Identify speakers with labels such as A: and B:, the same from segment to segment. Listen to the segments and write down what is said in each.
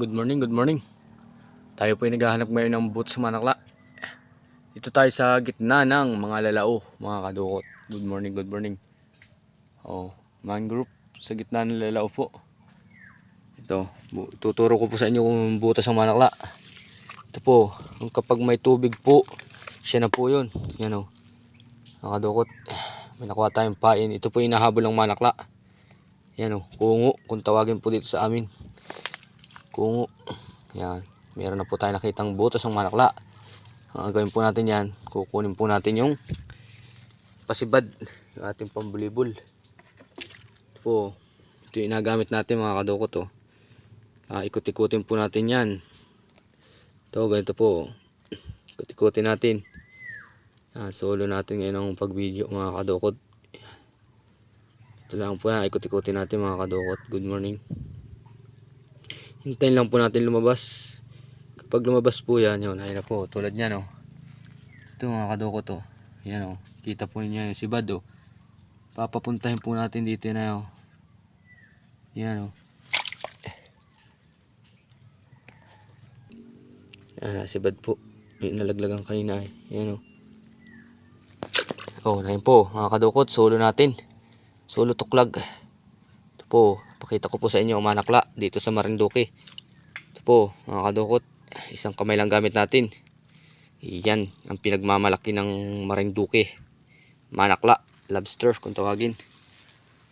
A: good morning, good morning. Tayo po ay naghahanap ngayon ng boot sa Manakla. Ito tayo sa gitna ng mga lalao, mga kadukot. Good morning, good morning. Oh, mangrove sa gitna ng lalao po. Ito, tuturo ko po sa inyo kung butas ng Manakla. Ito po, kapag may tubig po, siya na po yun. Yan o. Mga kadukot, may nakuha tayong pain. Ito po yung hinahabol ng Manakla. Yan o, kungo, kung tawagin po dito sa amin kungo. Yan. Meron na po tayo nakitang butas ng manakla. Ang gagawin po natin yan, kukunin po natin yung pasibad, yung ating pambulibol. Ito po, ito yung inagamit natin mga kadukot to. Ah, ikot-ikutin po natin yan. Ito, ganito po. Ikot-ikutin natin. Ah, solo natin ngayon ang pag-video mga kadukot. Ito lang po yan, ikot-ikutin natin mga kadukot. Good morning. Hintayin lang po natin lumabas. Kapag lumabas po yan, yun, ayun na po, tulad niyan, oh. Ito mga kadoko to. Yan, oh. Kita po niyo yung sibad, oh. Papapuntahin po natin dito na, oh. Yan, oh. Yan, sibad po. Yung nalaglagan kanina, eh. Yan, oh. Oh, na yun po, mga kadukot, solo natin. Solo tuklag. Ito po, pakita ko po sa inyo manakla dito sa Marinduque. Ito po, mga kadukot, isang kamay lang gamit natin. Yan, ang pinagmamalaki ng Marinduque. Manakla, lobster kung tawagin.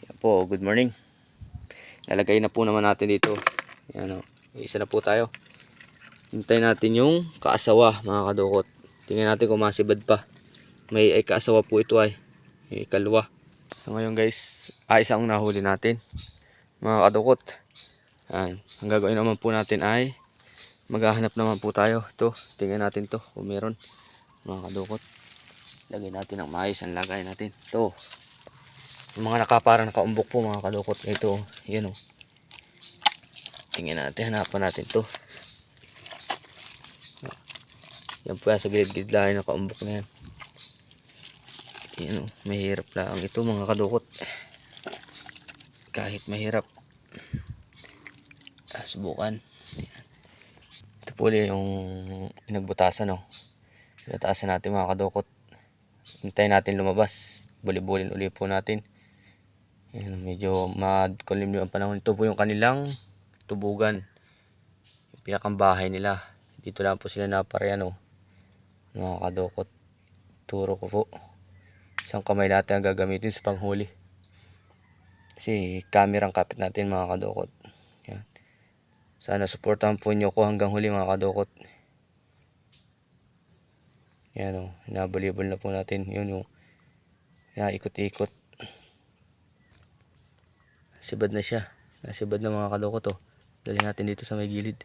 A: Yan po, good morning. Lalagay na po naman natin dito. Yan o, isa na po tayo. Hintayin natin yung kaasawa, mga kadukot. Tingnan natin kung masibad pa. May ay kaasawa po ito ay. May kalwa. So ngayon guys, ay isang nahuli natin mga kadukot. Yan. Ang gagawin naman po natin ay maghahanap naman po tayo. Ito, tingnan natin to kung meron. Mga kadukot. Lagay natin ang mais ang lagay natin. Ito. Yung mga nakaparang nakaumbok po mga kadukot. Ito, yan o. Tingnan natin, hanapan natin to. Yan po yan sa gilid-gilid yung nakaumbok na yan. Yan o, mahirap lang ito mga kadukot kahit mahirap. Ah, subukan. Ito po ulit yung inagbutasan no binutasan natin mga kadukot hintayin natin lumabas. Buli-bulin uli po natin. Yan, medyo madkulimlim ang panahon. Ito po yung kanilang tubugan. Yung pinakang bahay nila. Dito lang po sila naparehan no mga kadukot turo ko po. Isang kamay natin ang gagamitin sa panghuli kasi camera ang kapit natin mga kadukot. Yan. Sana supportahan po nyo ko hanggang huli mga kadukot. Yan o. Nabalibol na po natin. Yun yung yan, ikot-ikot. Sibad na siya. Nasibad na mga kadukot o. Dali natin dito sa may gilid.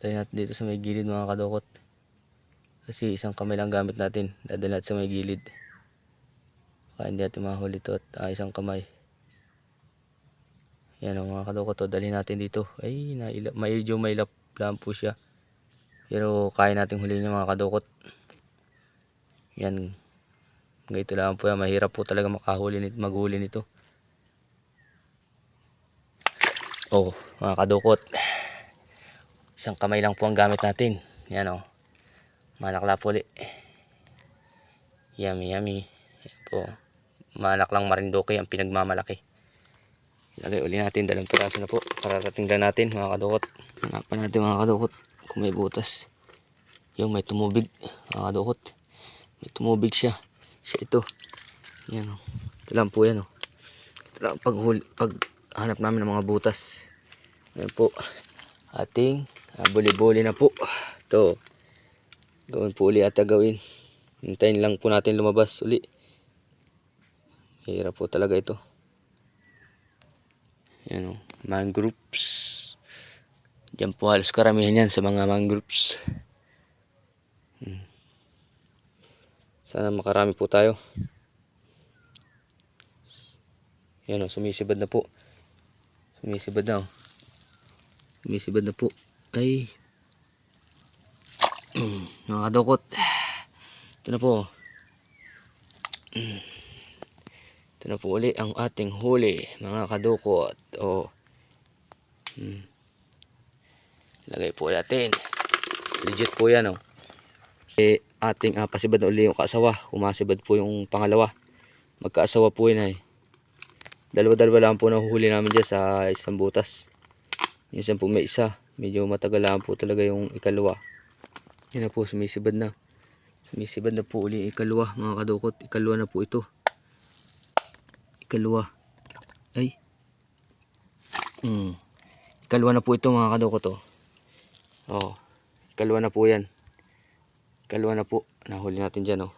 A: Dali natin dito sa may gilid mga kadukot. Kasi isang kamay lang gamit natin. Dadali natin sa may gilid. Baka hindi natin mahuli ito at ah, isang kamay. Yan ang mga kadoko to. Dali natin dito. Ay, naila, medyo may lap lang po siya. Pero kaya natin huli niya mga kadukot. Yan. Ganito lang po yan. Mahirap po talaga makahuli nito, maghuli nito. Oh, mga kadukot. Isang kamay lang po ang gamit natin. Yan oh. Manakla po ulit. Yummy, yummy. Yan po. Manak lang marindoke ang pinagmamalaki. Ilagay uli natin dalawang piraso na po. Kararating lang natin mga kadukot. Hanapan natin mga kadukot kung may butas. Yung may tumubig mga kadukot. May tumubig siya. Siya ito. Yan o. Ito lang po yan o. Ito lang pag, pag hanap namin ng mga butas. Yan po. Ating uh, buli-buli na po. Ito. Gawin po uli at gawin. Hintayin lang po natin lumabas uli. Hirap po talaga ito. Yan o. Mangroves. Diyan po halos karamihan yan sa mga mangroves. Hmm. Sana makarami po tayo. Yan o. Sumisibad na po. Sumisibad na o. Sumisibad na po. Ay. Mga kadukot. Ito na po. Ito na po uli ang ating huli, mga kadukot. O, Hmm. Lagay po natin. Legit po yan oh. Eh, ating uh, pasibad na uli yung kaasawa. Kumasibad po yung pangalawa. Magkaasawa po yun ay. Dalawa-dalawa lang po nahuhuli namin dyan sa isang butas. Minsan po may isa. Medyo matagal lang po talaga yung ikalawa. Yan na po, sumisibad na. Sumisibad na po uli ikalawa mga kadukot. Ikalawa na po ito. Ikalawa. Ay. Hmm. Ikalawa na po ito mga kadukot oh. Oh. Ikalawa na po yan. Ikalawa na po. Nahuli natin dyan oh.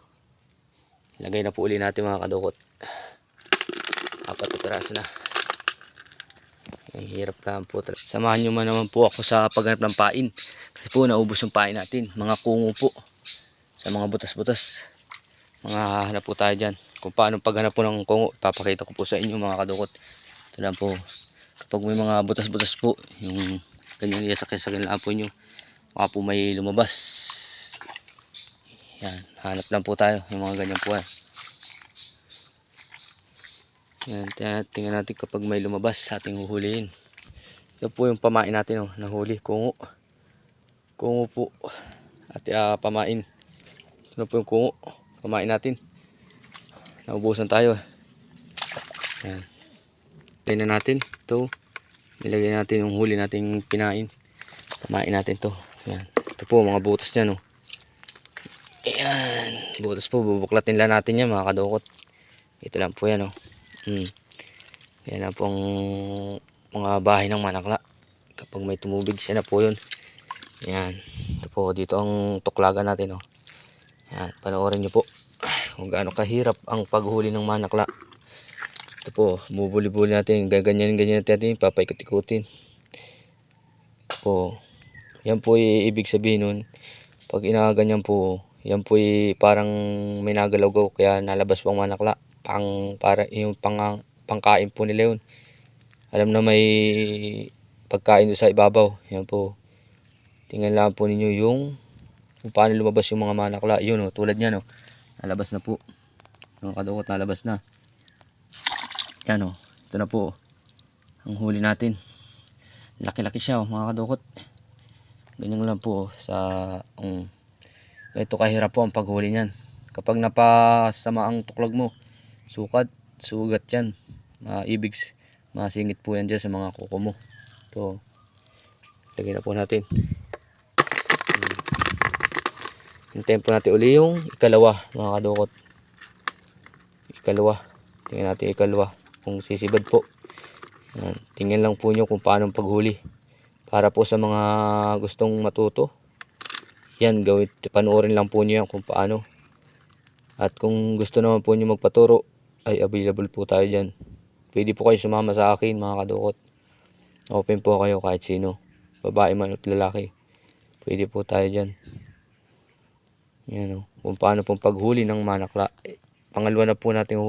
A: Ilagay na po uli natin mga kadukot. Apat na piraso na. Ang hirap lang po talaga. Samahan nyo man naman po ako sa paghanap ng pain. Kasi po naubos yung pain natin. Mga kungo po. Sa mga butas-butas. Mga hanap po tayo dyan. Kung paano paghanap po ng kungo. Papakita ko po sa inyo mga kadukot. Ito lang po. Kapag may mga butas-butas po. Yung ganyan nilasakin-sakin lang po nyo. Baka po may lumabas. Yan. Hanap lang po tayo. Yung mga ganyan po. Eh. Yan, tingnan- natin kapag may lumabas sa ating huhulihin. Ito po yung pamain natin, oh, nahuli, kungo. Kungo po. At ah, pamain. Ito po yung kungo. Pamain natin. Naubusan tayo. eh. Yan. Lagay na natin. Ito. Nilagay natin yung huli nating pinain. Pamain natin to. Yan. Ito po, mga butas niya, no. Ayan. Butas po, bubuklatin lang natin yan, mga kadukot. Ito lang po yan, oh. Hmm. Yan na pong mga bahay ng manakla. Kapag may tumubig siya na po yun. Yan. Ito po, dito ang tuklagan natin. Oh. Yan, panoorin nyo po. Kung gaano kahirap ang paghuli ng manakla. Ito po, bubuli-buli natin. Gaganyan-ganyan natin. Papaikot-ikutin. Po. Yan po ibig sabihin nun. Pag inaganyan po, yan po parang may nagalaw kaya nalabas pang manakla pang para yung pang pangkain po nila yun. Alam na may pagkain doon sa ibabaw. Yan po. Tingnan lang po ninyo yung kung paano lumabas yung mga manakla. Yun oh, tulad niyan oh. Nalabas na po. Yung kadukot nalabas na. Yan oh. Ito na po. oh. Ang huli natin. Laki-laki siya oh, mga kadukot. Ganyan lang po sa um, ito kahirap po ang paghuli niyan. Kapag napasama ang tuklog mo, sukat, sugat yan. Maibig, masingit po yan dyan sa mga kuko mo. Ito, lagay na po natin. Hintayin po natin uli yung ikalawa, mga kadukot. Ikalawa. Tingnan natin ikalawa. Kung sisibad po. Yan. Tingnan lang po nyo kung paano paghuli. Para po sa mga gustong matuto. Yan, gawin, panoorin lang po nyo kung paano. At kung gusto naman po nyo magpaturo, ay available po tayo dyan. Pwede po kayo sumama sa akin mga kadukot. Open po kayo kahit sino. Babae man at lalaki. Pwede po tayo dyan. Yan o. Kung paano pong paghuli ng manakla. Pangalawa na po natin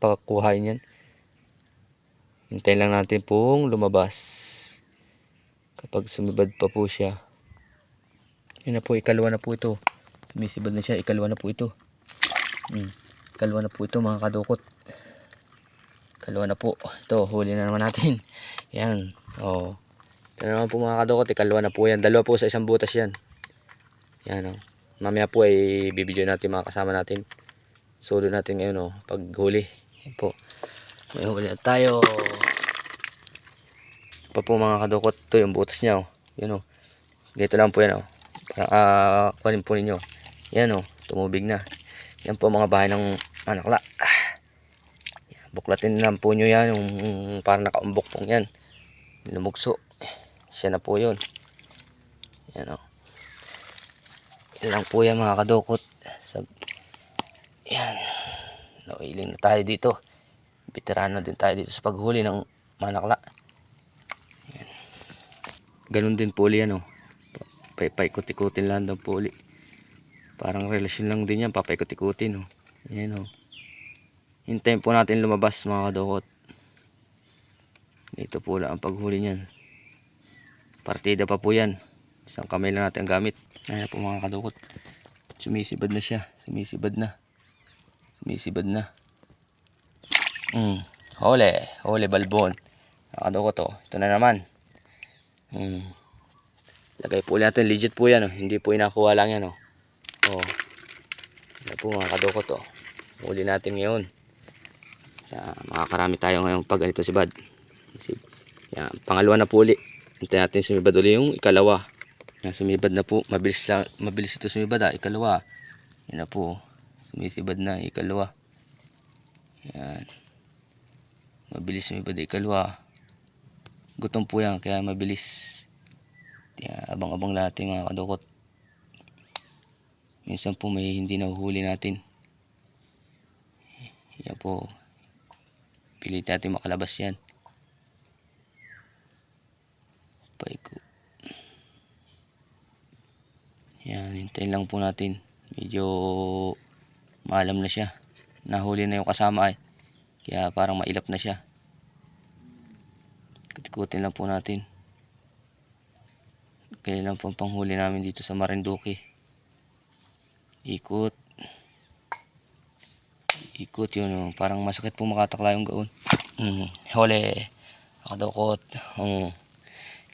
A: pagkuhain yan. Hintayin lang natin pong lumabas. Kapag sumibad pa po siya. Yan na po, ikalawa na po ito. Sumisibad na siya, ikalawa na po ito. Hmm. Ikalawa na po ito mga kadukot. Ikalawa na po. Ito, huli na naman natin. Yan. Oh. Ito na naman po mga kadukot, ikalawa na po yan. Dalawa po sa isang butas yan. Yan oh. Mamaya po ay bibidyo natin mga kasama natin. Solo natin ngayon oh, paghuli. Yan po. May huli na tayo. Pa po mga kadukot, ito yung butas niya oh. Yan oh. Dito lang po yan oh. Para ah, kunin po ninyo. Yan oh, tumubig na. Yan po mga bahay ng manakla. Ah. Yan, buklatin lang po nyo yan. Yung parang nakaumbok pong yan. Lumugso. Siya na po yun. Yan o. Yan lang po yan mga kadukot. Sa, yan. Nauiling na tayo dito. Veterano din tayo dito sa paghuli ng manakla. Yan. Ganun din po yan o. Paikot-ikutin lang daw po uli. Parang relasyon lang din yan, papaikot-ikutin oh. Ayan oh. Hintayin po natin lumabas mga kadukot. Dito po lang ang paghuli niyan. Partida pa po yan. Isang kamay lang natin ang gamit. Ayan po mga kadukot. Sumisibad na siya. Sumisibad na. Sumisibad na. Mm. Hole. Hole balbon. Mga kadukot oh. Ito na naman. Hmm. Lagay po ulit natin. Legit po yan. Oh. Hindi po inakuha lang yan. Oh. Oh. Yan po mga kadukot. Oh. Uli natin ngayon. Sa, makakarami tayo ngayong pag ganito si Bad. Si, yan. Pangalawa na po uli. Hintayin natin sumibad uli yung ikalawa. Sumibad na po. Mabilis, lang, mabilis ito sumibad ah. Ikalawa. Yan na po. Sumisibad na. Ikalawa. Yan. Mabilis sumibad ikalawa. Gutom po yan. Kaya mabilis. Abang-abang natin mga kadukot. Minsan po may hindi nahuhuli natin. Yan po. Pilit natin makalabas yan. Paiko. Yan, hintayin lang po natin. Medyo maalam na siya. Nahuli na yung kasama ay. Kaya parang mailap na siya. Kutikutin lang po natin. Kaya lang po ang panghuli namin dito sa Marinduque. Ikot. Ikot yun. Oh. Parang masakit po makatakla yung gaon. Mm, huli. Kadukot. Mm.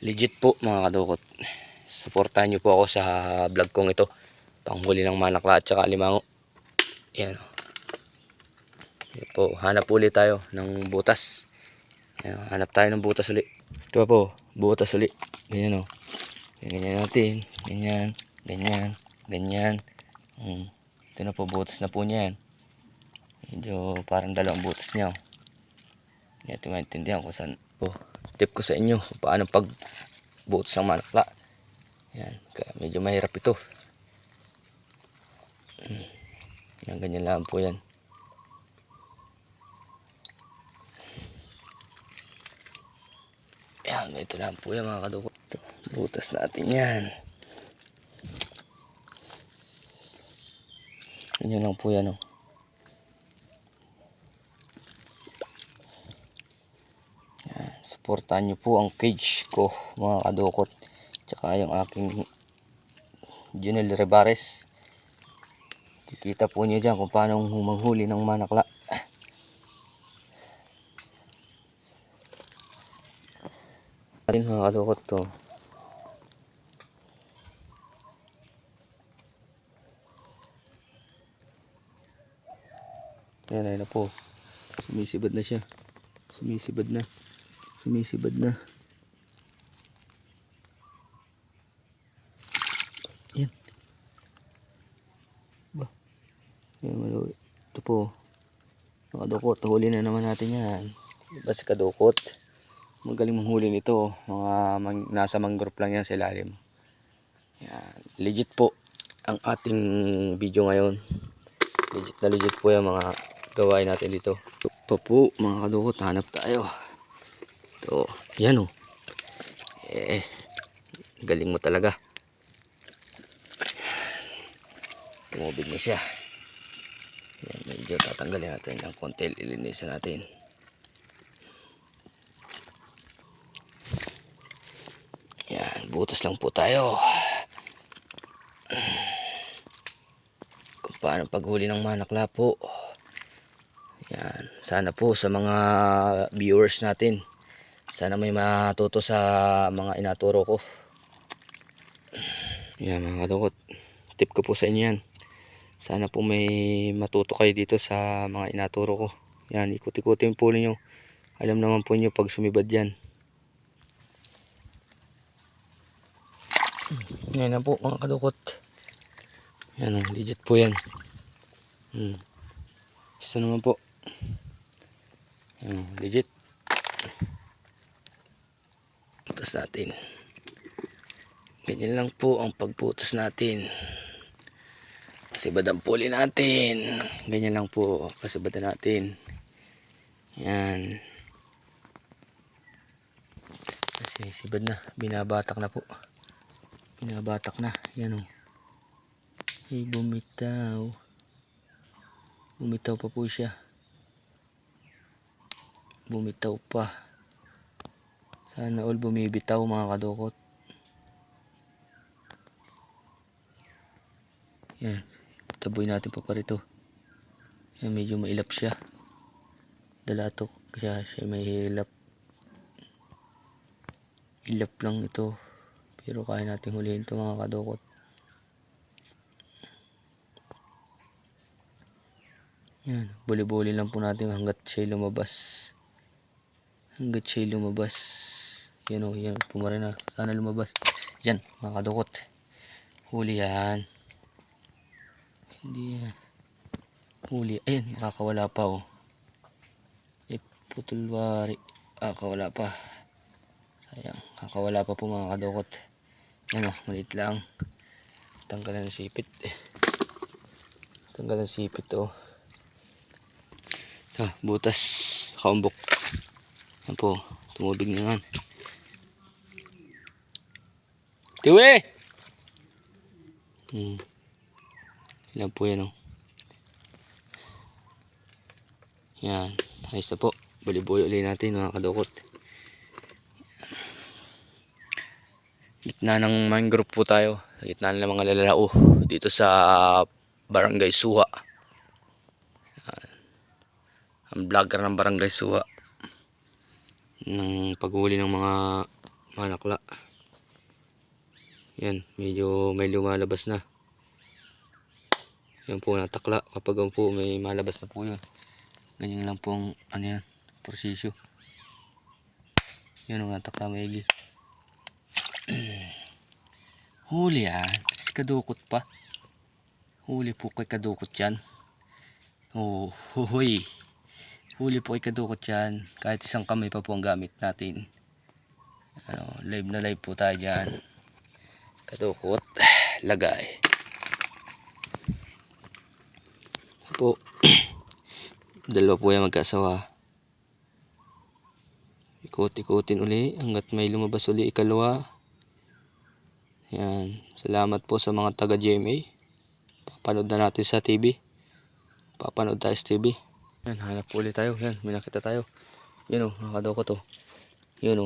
A: Legit po mga kadukot. Supportahan nyo po ako sa vlog kong ito. Panghuli ng manakla at saka limango. Yan. Yan po. Hanap ulit tayo ng butas. Yan, hanap tayo ng butas ulit. Ito po. Butas ulit. Ganyan o. Oh. Ganyan natin. Ganyan. Ganyan. Ganyan. Hmm. Ito na po. Butas na po niyan. Medyo parang dalawang butas niya. Oh. Hindi natin maintindihan kung saan. Oh, tip ko sa inyo paano pag butas ng manakla. Yan. Medyo mahirap ito. Hmm. Yan, ganyan lang po yan. Yan, ganito lang po yan mga kadugo. Butas natin yan. Ganyan lang po yan oh. Yan, supportahan nyo po ang page ko mga kadukot. Tsaka yung aking Junel Rebares. Kikita po nyo dyan kung paano humanghuli ng manakla. Atin mga kadukot to. Ayan, ayan na po. Sumisibad na siya. Sumisibad na. Sumisibad na. Yan, malo. Ito po. Nakadukot. Huli na naman natin yan. Diba si kadukot? Magaling manghuli nito. Mga mang, nasa mangrove lang yan sa ilalim. Yan. Legit po ang ating video ngayon. Legit na legit po yung mga gawain natin dito. Ito pa po mga kadukot. Hanap tayo. Ito. Yan o. Eh. Galing mo talaga. Tumubig na siya. Medyo tatanggalin natin ng konti. Ilinisan natin. Yan, butas lang po tayo. Kung paano paghuli ng manakla po. Yan, sana po sa mga viewers natin. Sana may matuto sa mga inaturo ko. Yan mga kadukot. Tip ko po sa inyo yan. Sana po may matuto kayo dito sa mga inaturo ko. Yan, ikut-ikutin po ninyo. Alam naman po nyo pag sumibad yan. Yan na po mga kadukot. Yan, oh, legit po yan. Hmm. Isa naman po. Yan, legit. Putas natin. Ganyan lang po ang pagputos natin. Pasibadan po ulit natin. Ganyan lang po. Pasibadan natin. Yan. Kasi sibad na. Binabatak na po. Binabatak na. Yan o. Ay, bumitaw. Bumitaw pa po siya. Bumitaw pa. Sana all bumibitaw mga kadukot. Yan. Taboy natin pa pa rito. Yan, medyo mailap siya. Dalatok siya. Siya may hilap. ilap lang ito. Pero kaya natin hulihin ito mga kadukot. Yan, buli-buli lang po natin hanggat siya lumabas. Hanggat siya lumabas. Yan o, yan, pumari na. Sana lumabas. Yan, mga kadukot. Huli yan. Hindi yan. Huli. Ayan, nakakawala pa oh. Eh, putulwari. Ah, kawala pa. Sayang, kakawala pa po mga kadukot. Yan o, maliit lang. Tanggalan ng sipit. Tanggalan ng sipit oh. Ah, butas. Kaumbok. Yan po, tumubig na yan. Tiwi! Hmm. Yan po yan oh. Yan. Ayos na po. Baliboy ulit natin mga kadukot. Gitna ng mangrove po tayo. Gitna ng mga lalao. Dito sa Barangay Suha. Yan. Ang vlogger ng Barangay Suha. Ng paghuli ng mga manakla. Yan. Medyo may lumalabas na. Yan po natakla. Kapag po may malabas na po yun. Ganyan lang pong ano yan, prosesyo. Yan ang natakla maigi. Huli yan. Si kadukot pa. Huli po kay kadukot yan. Oh, huhoy. Huli po kay kadukot yan. Kahit isang kamay pa po ang gamit natin. Ano, live na live po tayo dyan. Kadukot. Lagay. Po. Dalawa po yan magkasawa. Ikot-ikotin uli hanggat may lumabas uli ikalawa. Yan. Salamat po sa mga taga GMA. Papanood na natin sa TV. Papanood tayo sa TV. Yan, hanap ulit tayo. Yan, may nakita tayo. Yan o, nakakadaw ko to.